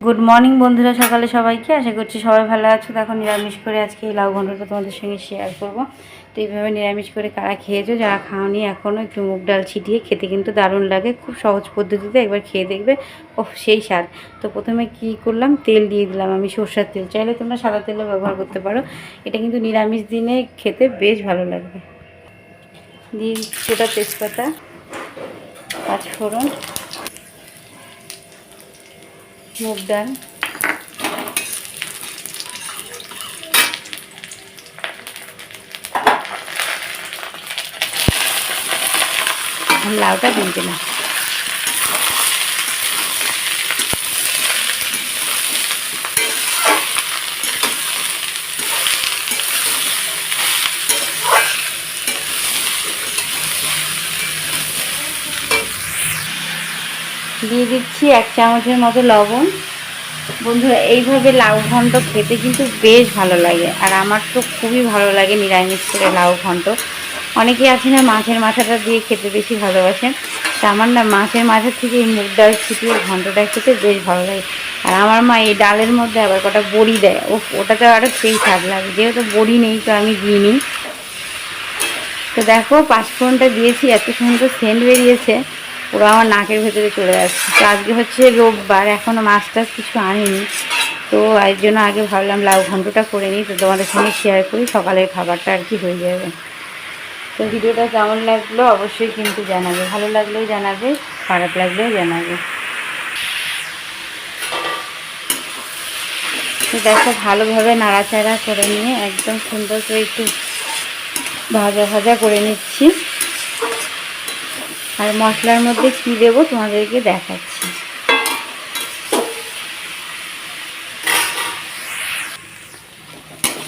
Good morning বন্ধুরা, সকালে সবাইকে। আশা করছি সবাই ভালো আছো। দেখো, নিরামিষ করে আজকে এই লাউ ঘন্টটা তোমাদের সঙ্গে শেয়ার করব। তো এইভাবে নিরামিষ করে কারা খেয়েছো, যারা খাওনি এখনও একটু মুগ ডাল ছিটিয়ে, খেতে কিন্তু দারুণ লাগে। খুব সহজ পদ্ধতিতে একবার খেয়ে দেখবে। ও সেই স্বাদ। তো প্রথমে কি করলাম? তেল দিয়ে দিলাম আমি সর্ষের তেল। চাইলে তোমরা সাদা তেলও ব্যবহার করতে পারো। এটা কিন্তু নিরামিষ দিনে খেতে বেশ ভালো লাগবে। দিয়ে ওটা তেজপাতা পাঁচ ফোড়ন মুগ ডাল লাউটা দিয়ে দিলাম দিয়ে দিচ্ছি এক চামচের মতো লবণ। বন্ধুরা, এইভাবে লাউ ঘন্ট খেতে কিন্তু বেশ ভালো লাগে। আর আমার তো খুবই ভালো লাগে নিরামিষ করে লাউ ঘন্ট। অনেকে আছে না, মাছের মাথাটা দিয়ে খেতে বেশি ভালোবাসেন। তা আমার না মাছের মাথার থেকে এই মুগ ডাল ছিটিয়ে ঘন্টটা খেতে বেশ ভালো লাগে। আর আমার মা এই ডালের মধ্যে আবার কটা বড়ি দেয়। ও ওটাতে আরও সেই স্বাদ লাগে। যেহেতু বড়ি নেই, তো আমি দিইনি। তো দেখো, পাঁচফোড়নটা দিয়েছি। এত সুন্দর সেন্ট বেরিয়েছে। পুরো আমার নাকের ভেতরে চলে যাচ্ছে তো আজকে হচ্ছে রোববার এখনও মাছ টাছ কিছু আনিনি। তো এর জন্য আগে ভাবলাম লাউ ঘন্টটা করে নিই, তো তোমাদের সঙ্গে শেয়ার করি, সকালের খাবারটা আর কি হয়ে যাবে। তো ভিডিওটা কেমন লাগল অবশ্যই কিন্তু জানাবে। ভালো লাগলেও জানাবে, খারাপ লাগলেও জানাবে। দেখো, ভালোভাবে নাড়াচাড়া করে নিয়ে একদম সুন্দর করে একটু ভাজা ভাজা করে নিচ্ছি। আর মশলার মধ্যে কী দেবো তোমাদেরকে দেখাচ্ছি।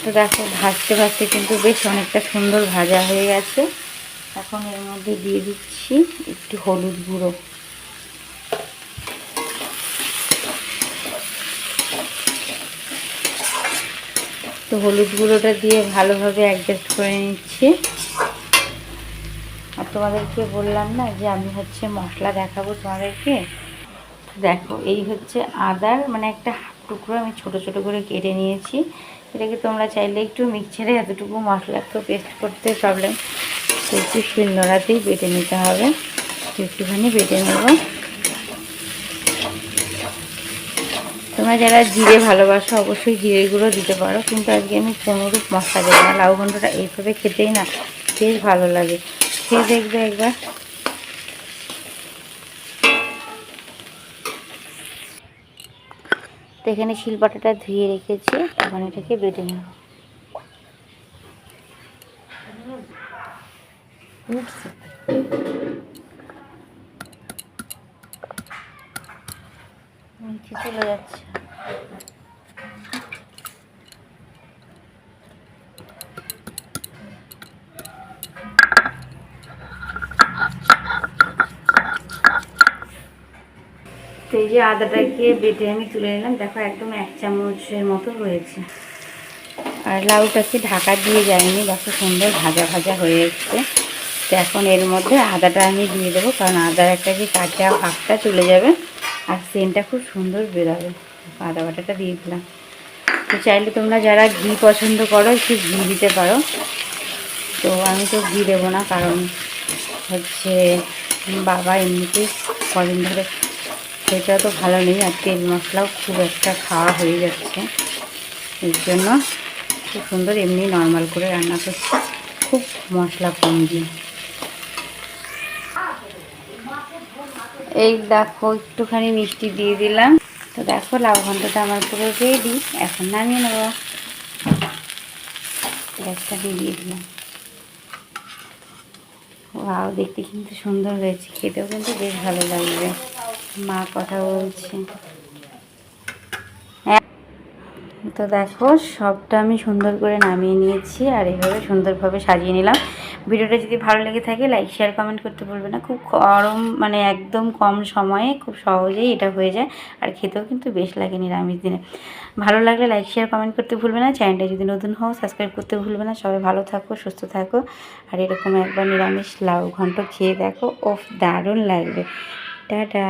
তো দেখো, ভাজতে ভাজতে কিন্তু বেশ অনেকটা সুন্দর ভাজা হয়ে গেছে। এখন এর মধ্যে দিয়ে দিচ্ছি একটু হলুদ গুঁড়ো। তো হলুদ গুঁড়োটা দিয়ে ভালোভাবে অ্যাডজাস্ট করে নিচ্ছি। আর তোমাদেরকে বললাম না যে আমি হচ্ছে মশলা দেখাবো তোমাদেরকে? দেখো, এই হচ্ছে আদার মানে একটা হাফ টুকরো আমি ছোট ছোট করে কেটে নিয়েছি। এটাকে তোমরা চাইলে একটু মিক্সারে এতটুকু মশলা একটু পেস্ট করতে প্রবলেম তো একটু শিলনোড়াতেই বেটে নিতে হবে। একটুখানি বেটে নেব। তোমরা যারা জিরে ভালোবাসো অবশ্যই জিরে গুঁড়ো দিতে পারো। কিন্তু আজকে আমি কোনোরূপ মশলা দেবো না। লাউ ঘন্টটা এইভাবে খেতেই না, বেশ ভালো লাগে। খেয়ে দেখবে একবার। তো এখানে শিলপাটাটা ধুয়ে রেখেছি এখন এটাকে বেটে নেব। চলে যাচ্ছে। তো এই যে আদাটাকে বেটে আমি তুলে নিলাম। দেখো একদম এক চামচের মতো রয়েছে। আর লাউটাকে ঢাকা দিয়ে যায়নি, দেখো সুন্দর ভাজা ভাজা হয়ে এসছে। তো এখন এর মধ্যে আদাটা আমি দিয়ে দেবো, কারণ আদার একটা যে কাঁচা ভাগটা চলে যাবে আর সেন্টটা খুব সুন্দর বেরোবে। আদা বাটাটা দিয়ে দিলাম। তো চাইলে তোমরা যারা ঘি পছন্দ করো, একটু ঘি দিতে পারো। তো আমি তো ঘি দেবো না, কারণ হচ্ছে বাবা এমনিতেই কদিন ধরে সেটা তো ভালো নেই আর তেল মশলাও খুব একটা খাওয়া হয়ে যাচ্ছে। এর জন্য খুব সুন্দর এমনি নর্মাল করে রান্না করছি, খুব মশলা কম দিয়ে। এই দেখো, একটুখানি মিষ্টি দিয়ে দিলাম। তো দেখো লাউ আমার পুরো রেডি এখন নামিয়ে নেব। গ্যাসটা দিয়ে দিয়ে দিলাম। দেখতে কিন্তু সুন্দর হয়েছে, খেতেও কিন্তু বেশ ভালো লাগবে। মা কথা বলছে। তো দেখো, সবটা আমি সুন্দর করে নামিয়ে নিয়েছি আর এইভাবে সুন্দরভাবে সাজিয়ে নিলাম। ভিডিওটা যদি ভালো লেগে থাকে লাইক শেয়ার কমেন্ট করতে বলবে না। খুব গরম মানে একদম কম সময়ে খুব সহজেই এটা হয়ে যায় আর খেতেও কিন্তু বেশ লাগে নিরামিষ দিনে। ভালো লাগলে লাইক শেয়ার কমেন্ট করতে ভুলবে না। চ্যানেলটা যদি নতুন হও সাবস্ক্রাইব করতে ভুলবে না। সবাই ভালো থাকো, সুস্থ থাকো। আর এরকম একবার নিরামিষ লাউ ঘন্ট খেয়ে দেখো। ওফ, দারুণ লাগবে। টাটা।